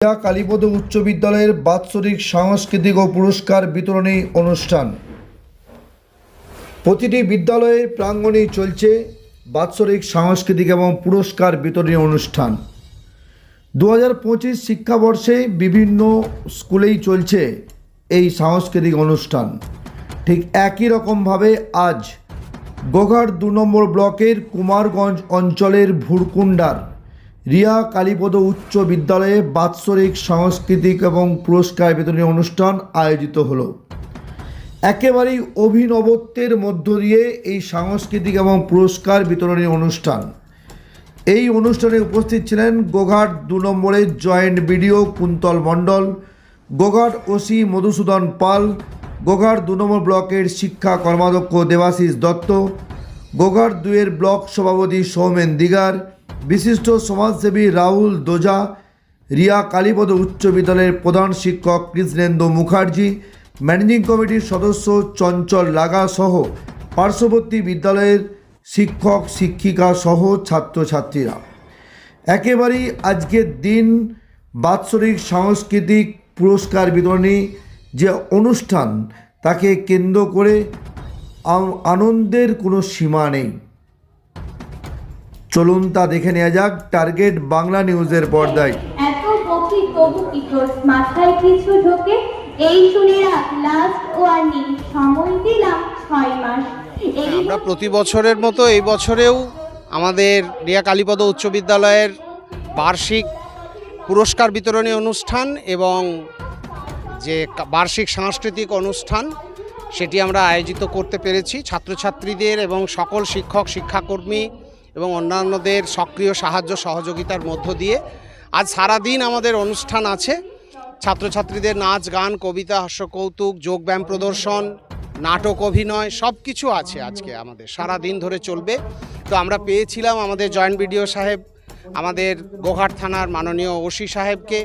কালীপদ উচ্চ বিদ্যালয়ের বাৎসরিক সাংস্কৃতিক ও পুরস্কার বিতরণী অনুষ্ঠান। প্রতিটি বিদ্যালয়ের প্রাঙ্গণেই চলছে বাৎসরিক সাংস্কৃতিক এবং পুরস্কার বিতরণী অনুষ্ঠান। দু হাজার পঁচিশ শিক্ষাবর্ষে বিভিন্ন স্কুলেই চলছে এই সাংস্কৃতিক অনুষ্ঠান। ঠিক একই রকমভাবে আজ গোঘাট দু নম্বর ব্লকের কুমারগঞ্জ অঞ্চলের ভুরকুন্ডার রিয়া কালীপদ উচ্চ বিদ্যালয়ে বাৎসরিক সাংস্কৃতিক এবং পুরস্কার বিতরণী অনুষ্ঠান আয়োজিত হলো। একেবারেই অভিনবত্বের মধ্য দিয়ে এই সাংস্কৃতিক এবং পুরস্কার বিতরণী অনুষ্ঠান। এই অনুষ্ঠানে উপস্থিত ছিলেন গোঘাট দু নম্বরের joint BDO Kuntal Mondal, Goghat OC Madhusudan Pal, Goghat দু নম্বর ব্লকের শিক্ষা কর্মাধ্যক্ষ দেবাশিস দত্ত, গোঘাট দুয়ের ব্লক সভাপতি সৌমেন দিগার বিশিষ্ট সমাজসেবী রাহুল দোজা, রিয়া কালীপদ উচ্চ বিদ্যালয়ের প্রধান শিক্ষক কৃষ্ণেন্দু মুখার্জি, ম্যানেজিং কমিটির সদস্য চঞ্চল লাগা সহ পার্শ্ববর্তী বিদ্যালয়ের শিক্ষক, শিক্ষিকা সহ ছাত্রছাত্রীরা। একেবারেই আজকের দিন বাৎসরিক সাংস্কৃতিক পুরস্কার বিতরণী যে অনুষ্ঠান, তাকে কেন্দ্র করে আনন্দের কোনো সীমা নেই। চলুন তা দেখে নেওয়া যাক টার্গেট বাংলা নিউজের পর্দায়। এত পক্ষী তবু কি তোর মাথায় কিছু ঢোকে এই শুনে রাখ লাস্ট ওয়ার্নিং সময় দিলাম ছয় মাস। আমরা প্রতি বছরের মতো এই বছরেও আমাদের রিয়া কালীপদ উচ্চ বিদ্যালয়ের বার্ষিক পুরস্কার বিতরণী অনুষ্ঠান এবং যে বার্ষিক সাংস্কৃতিক অনুষ্ঠান সেটি আমরা আয়োজিত করতে পেরেছি। ছাত্রছাত্রীদের এবং সকল শিক্ষক শিক্ষাকর্মী এবং অন্যান্যদের সক্রিয় সাহায্য সহযোগিতার মধ্য দিয়ে আজ সারাদিন আমাদের অনুষ্ঠান আছে। ছাত্রছাত্রীদের নাচ, গান, কবিতা, হাস্যকৌতুক, যোগব্যায়াম প্রদর্শন, নাটক অভিনয় সব কিছু আছে আজকে আমাদের। সারা দিন ধরে চলবে। তো আমরা পেয়েছিলাম আমাদের জয়েন্ট বিডিও সাহেব, আমাদের গোঘাট থানার মাননীয় ওসি সাহেবকে।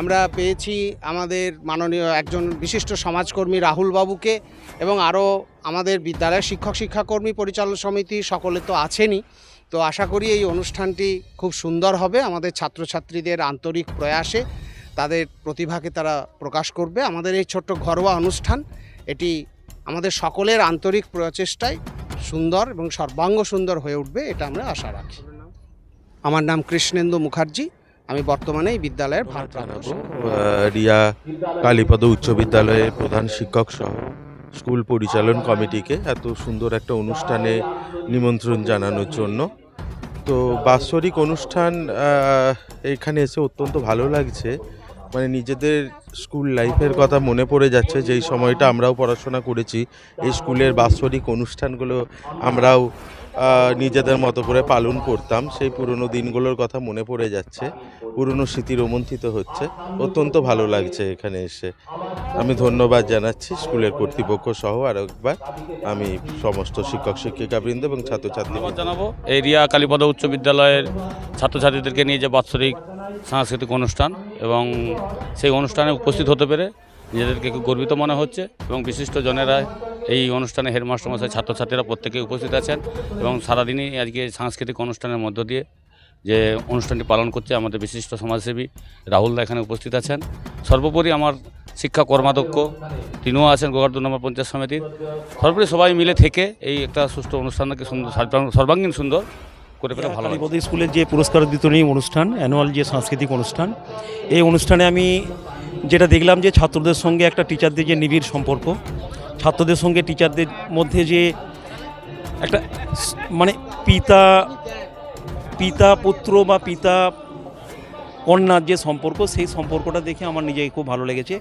আমরা পেয়েছি আমাদের মাননীয় একজন বিশিষ্ট সমাজকর্মী রাহুল বাবুকে এবং আরও আমাদের বিদ্যালয়ের শিক্ষক শিক্ষাকর্মী পরিচালন সমিতি সকলে তো আছেনই। তো আশা করি এই অনুষ্ঠানটি খুব সুন্দর হবে। আমাদের ছাত্রছাত্রীদের আন্তরিক প্রয়াসে তাদের প্রতিভাকে তারা প্রকাশ করবে। আমাদের এই ছোট্ট ঘরোয়া অনুষ্ঠান, এটি আমাদের সকলের আন্তরিক প্রচেষ্টায় সুন্দর এবং সর্বাঙ্গ সুন্দর হয়ে উঠবে, এটা আমরা আশা রাখি। আমার নাম কৃষ্ণেন্দু মুখার্জি, আমি বর্তমানে এই বিদ্যালয়ের ভারপ্রাপ্ত রিয়া কালীপদ উচ্চ বিদ্যালয়ের প্রধান শিক্ষক সহ স্কুল পরিচালন কমিটিকে এত সুন্দর একটা অনুষ্ঠানে নিমন্ত্রণ জানানোর জন্য তো বাৎসরিক অনুষ্ঠান এখানে এসে অত্যন্ত ভালো লাগছে। মানে নিজেদের স্কুল লাইফের কথা মনে পড়ে যাচ্ছে, যেই সময়টা আমরাও পড়াশোনা করেছি, এই স্কুলের বাৎসরিক অনুষ্ঠানগুলো আমরাও নিজেদের মতো করে পালন করতাম। সেই পুরনো দিনগুলোর কথা মনে পড়ে যাচ্ছে। পুরনো স্মৃতি রোমন্থিত হচ্ছে। অত্যন্ত ভালো লাগছে এখানে এসে। আমি ধন্যবাদ জানাচ্ছি স্কুলের কর্তৃপক্ষ সহ আরও একবার আমি সমস্ত শিক্ষক, শিক্ষিকাবৃন্দ এবং ছাত্রছাত্রী জানাব। এই রিয়া কালীপদ উচ্চ বিদ্যালয়ের ছাত্রছাত্রীদেরকে নিয়ে যে বাৎসরিক সাংস্কৃতিক অনুষ্ঠান এবং সেই অনুষ্ঠানে উপস্থিত হতে পেরে নিজেদেরকে খুব গর্বিত মনে হচ্ছে এবং বিশিষ্ট জনেরা এই অনুষ্ঠানে হেডমাস্টার মশাই ছাত্রছাত্রীরা প্রত্যেকে উপস্থিত আছেন এবং সারাদিনই আজকে সাংস্কৃতিক অনুষ্ঠানের মধ্য দিয়ে যে অনুষ্ঠানটি পালন করছে আমাদের বিশিষ্ট সমাজসেবী রাহুলদা এখানে উপস্থিত আছেন। সর্বোপরি আমার শিক্ষা কর্মাধ্যক্ষ তিনিও আছেন দু নম্বর পঞ্চায়েত সমিতির। সর্বোপরি সবাই মিলে থেকে এই একটা সুষ্ঠু অনুষ্ঠানকে সুন্দর সর্বাঙ্গীন সুন্দর করে পেলে ভালো স্কুলের যে পুরস্কার বিতরণী অনুষ্ঠান অ্যানুয়াল যে সাংস্কৃতিক অনুষ্ঠান এই অনুষ্ঠানে আমি যেটা দেখলাম যে ছাত্রদের সঙ্গে একটা টিচারদের যে নিবিড় সম্পর্ক, ছাত্রদের সঙ্গে টিচারদের মধ্যে যে একটা মানে পিতা পিতা পুত্র বা পিতা কন্যার যে সম্পর্ক, সেই সম্পর্কটা দেখে আমার নিজেকে খুব ভালো লেগেছে।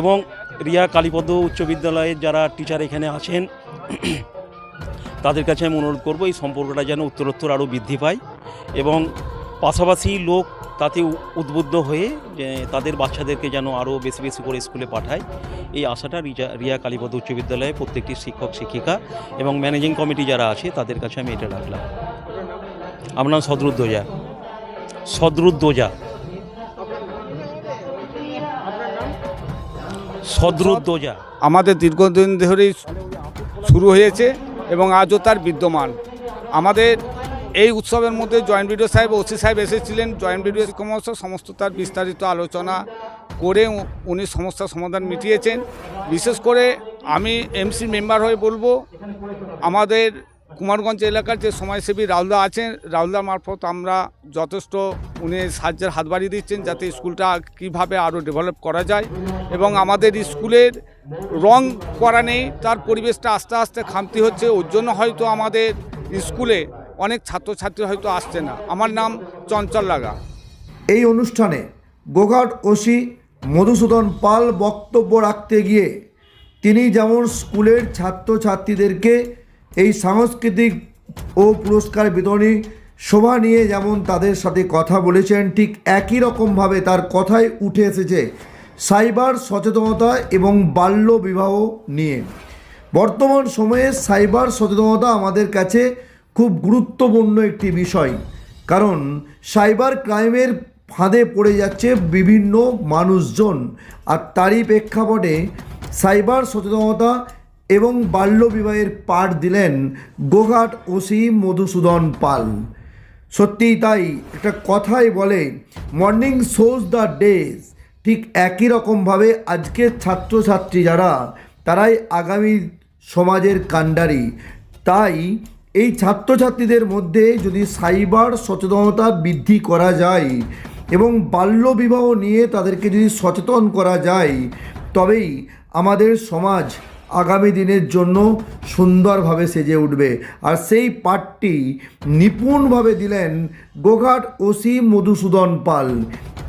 এবং রিয়া কালীপদ উচ্চ বিদ্যালয়ের যারা টিচার এখানে আছেন, তাদের কাছে আমি অনুরোধ করব এই সম্পর্কটা যেন উত্তরোত্তর আরও বৃদ্ধি পায়। এবং পাশাপাশি লোক তাতে উদ্বুদ্ধ হয়ে তাদের বাচ্চাদেরকে যেন আরও বেশি বেশি করে স্কুলে পাঠায়। এই আশাটা রিজা, রিয়া কালীপদ উচ্চ বিদ্যালয়ে প্রত্যেকটি শিক্ষক, শিক্ষিকা এবং ম্যানেজিং কমিটি যারা আছে, তাদের কাছে আমি এটা রাখলাম। আমার নাম সদরুদ্দোজা। সদরুদ্দোজা। সদরুদ্দোজা। আমাদের দীর্ঘদিন ধরেই শুরু হয়েছে এবং আজও তার বিদ্যমান। আমাদের এই উৎসবের মধ্যে জয়েন্ট বিডিও সাহেব, ওসি সাহেব এসেছিলেন। জয়েন্ট বিডিও কমর্স সমস্ত তার বিস্তারিত আলোচনা করে উনি সমস্যার সমাধান মিটিয়েছেন। বিশেষ করে আমি এমসি মেম্বার হয়ে বলব, আমাদের কুমারগঞ্জ এলাকার যে সমাজসেবী রাহুলদা আছেন, রাহুলদা মারফত আমরা যথেষ্ট উনি সাহায্যের হাত বাড়িয়ে দিচ্ছেন যাতে স্কুলটা কীভাবে আরও ডেভেলপ করা যায়। এবং আমাদের স্কুলের রং করা নেই, তার পরিবেশটা আস্তে আস্তে খামতি হচ্ছে। ওর জন্য হয়তো আমাদের স্কুলে অনেক ছাত্রছাত্রী হয়তো আসছে না। আমার নাম চঞ্চল লাগা। এই অনুষ্ঠানে গোঘাট ওসি মধুসূদন পাল বক্তব্য রাখতে গিয়ে তিনি যেমন স্কুলের ছাত্রছাত্রীদেরকে এই সাংস্কৃতিক ও পুরস্কার বিতরণী শোভা নিয়ে যেমন তাদের সাথে কথা বলেছেন, ঠিক একই রকমভাবে তার কথায় উঠে এসেছে সাইবার সচেতনতা এবং বাল্য বিবাহ নিয়ে। বর্তমান সময়ে সাইবার সচেতনতা আমাদের কাছে খুব গুরুত্বপূর্ণ একটি বিষয়। কারণ সাইবার ক্রাইমের ফাঁদে পড়ে যাচ্ছে বিভিন্ন মানুষজন। আর তারই প্রেক্ষাপটে সাইবার সচেতনতা এবং বাল্যবিবাহের পাঠ দিলেন গোঘাট ওসি মধুসূদন পাল। সত্যিই তাই, একটা কথাই বলে, মর্নিং শোজ দ্য ডেজ। ঠিক একই রকমভাবে আজকের ছাত্রছাত্রী যারা, তারাই আগামী সমাজের কাণ্ডারি। তাই এই ছাত্রছাত্রীদের মধ্যে যদি সাইবার সচেতনতা বৃদ্ধি করা যায় এবং বাল্যবিবাহ নিয়ে তাদেরকে যদি সচেতন করা যায়, তবেই আমাদের সমাজ আগামী দিনের জন্য সুন্দরভাবে সেজে উঠবে। আর সেই পাঠটি নিপুণভাবে দিলেন গোঘাট ওসি মধুসূদন পাল।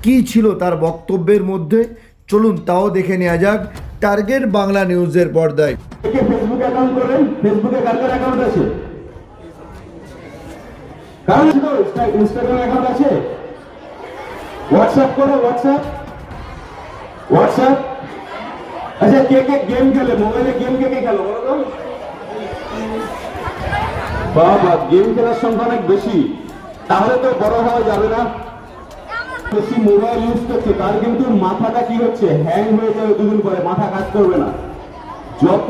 কি ছিল তার বক্তব্যের মধ্যে? চলুন তাও দেখে নেওয়া যাক টার্গেট বাংলা নিউজের পর্দায়। অ্যাকাউন্ট করেন। ফেসবুকে কার কার অ্যাকাউন্ট আছে? হোয়াটসঅ্যাপ আচ্ছা কে কে মোবাইলে বেশি। তাহলে তো বড় হওয়া যাবে না। বেশি মোবাইল ইউজ করছে, তার কিন্তু মাথাটা কি হচ্ছে? হ্যাং হয়ে যাবে দুদিন পরে, মাথা কাজ করবে না। যত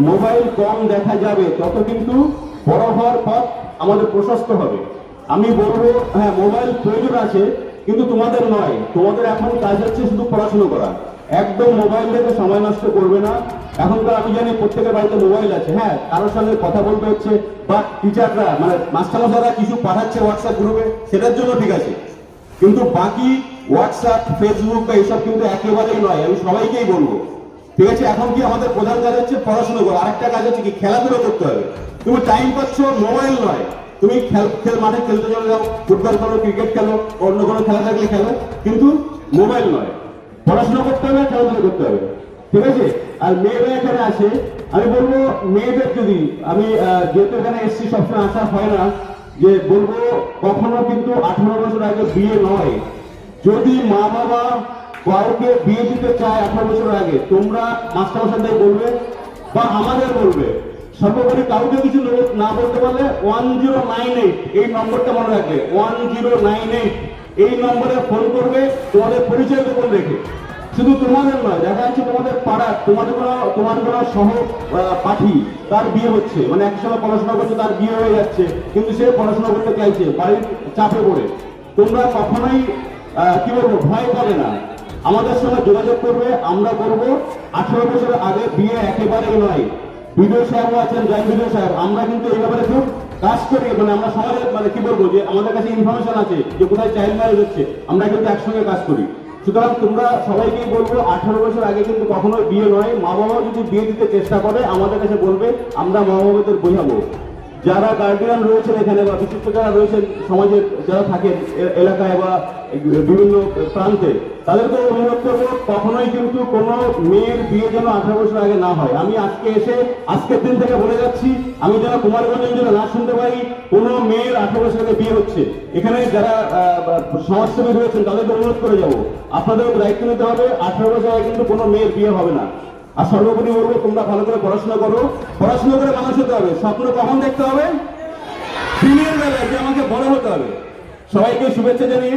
মোবাইল কম দেখা যাবে, তত কিন্তু বড় হওয়ার পথ আমাদের প্রশস্ত হবে। আমি বলব হ্যাঁ মোবাইল প্রয়োজন আছে, কিন্তু তোমাদের নয়। তোমাদের এখন কাজ হচ্ছে শুধু পড়াশুনো করা। একদম মোবাইল দেখে সময় নষ্ট করবে না। এখনকার আমি জানি প্রত্যেকের বাড়িতে মোবাইল আছে। হ্যাঁ কারোর সঙ্গে কথা বলতে হচ্ছে বা টিচাররা মানে মাস্টারমশাইরা কিছু পাঠাচ্ছে হোয়াটসঅ্যাপ গ্রুপে সেটার জন্য ঠিক আছে। কিন্তু বাকি হোয়াটসঅ্যাপ ফেসবুক বা এসব কিন্তু একেবারেই নয়। আমি সবাইকেই বলব। ঠিক আছে, এখন কি আমাদের প্রধান কাজ হচ্ছে পড়াশোনা করা, আরেকটা কাজ হচ্ছে কি খেলাধুলো করতে হবে। তুমি টাইম পাচ্ছ মোবাইল নয়, তুমি খেল খেল মাঠে খেলতে চলে যাও, ফুটবল খেলো ক্রিকেট খেলো, অন্য কোনো খেলা থাকলে খেলো, কিন্তু মোবাইল নয়। পড়াশোনা করতে হবে, খেলাধুলো করতে হবে। ঠিক আছে? আর মেয়েরা এখানে আসে, আমি বলব মেয়েদের যদি, আমি যেহেতু এখানে এসছি, সবসময় আসা হয় না যে বলব কখনো কিন্তু আঠারো বছর আগে বিয়ে নয়। যদি মা বাবা কাউকে বিয়ে দিতে চায় আঠারো বছর আগে। তোমরা মাস্টারমশাইদের বলবে বা আমাদের বলবে। সর্বোপরি কাউকে কিছু না বলতে পারলে ওয়ান জিরো নাইন এইট এই নম্বরটা মনে রাখবে। ওয়ান জিরো নাইন এইট এই নম্বরে ফোন করবে, তোমাদের পরিচয় গোপন রেখে। শুধু তোমাদের নয়, দেখা যাচ্ছে তোমাদের পাড়ার, তোমাদের কোনো তোমার কোনো সহ পাঠি, তার বিয়ে হচ্ছে। মানে একসঙ্গে পড়াশোনা করছে, তার বিয়ে হয়ে যাচ্ছে। কিন্তু সে পড়াশোনা করতে চাইছে, বাড়ির চাপে পড়ে। তোমরা কখনোই কি বলব, ভয় করে না। আমাদের সঙ্গে যোগাযোগ করবে, আমরা করব। আঠারো বছর আগে বিয়ে একেবারেই নয়। বিডিও সাহেব আছেন জয়েন্ট বিডিও সাহেব। আমরা কিন্তু এই ব্যাপারে খুব কাজ করি মানে আমরা সমাজে মানে কি বলব যে আমাদের কাছে ইনফরমেশন আছে যে কোথায় চাইল্ড ম্যারেজ হচ্ছে, আমরা কিন্তু একসঙ্গে কাজ করি। সুতরাং তোমরা সবাইকেই বলব, আঠারো বছর আগে কিন্তু কখনোই বিয়ে নয়। মা বাবা যদি বিয়ে দিতে চেষ্টা করে, আমাদের কাছে বলবে, আমরা মা বাবাদের বোঝাবো। যারা গার্ডিয়ান রয়েছেন এখানে বা বিশিষ্ট যারা রয়েছেন সমাজের যারা থাকেন এলাকায় বা বিভিন্ন প্রান্তে তাদেরকে অনুরোধ করব, কখনোই কিন্তু কোনো মেয়ের বিয়ে যেন আঠারো বছর আগে না হয়। আমি আজকে এসে, আজকের দিন থেকে বলে যাচ্ছি, আমি যেন কুমারগঞ্জের জন্য না শুনতে পারি কোনো মেয়ের আঠারো বছর আগে বিয়ে হচ্ছে। এখানে যারা সমাজসেবী রয়েছেন, তাদেরকে অনুরোধ করে যাব। আপনাদের দায়িত্ব নিতে হবে, আঠারো বছর আগে কিন্তু কোনো মেয়ের বিয়ে হবে না। আর সর্বোপরি বলব, তোমরা ভালো করে পড়াশোনা করো। পড়াশোনা করে মানুষ হতে হবে। স্বপ্ন কখন দেখতে হবে? দিনের বেলায় যে আমাকে বড় হতে হবে। সবাইকে শুভেচ্ছা জানিয়ে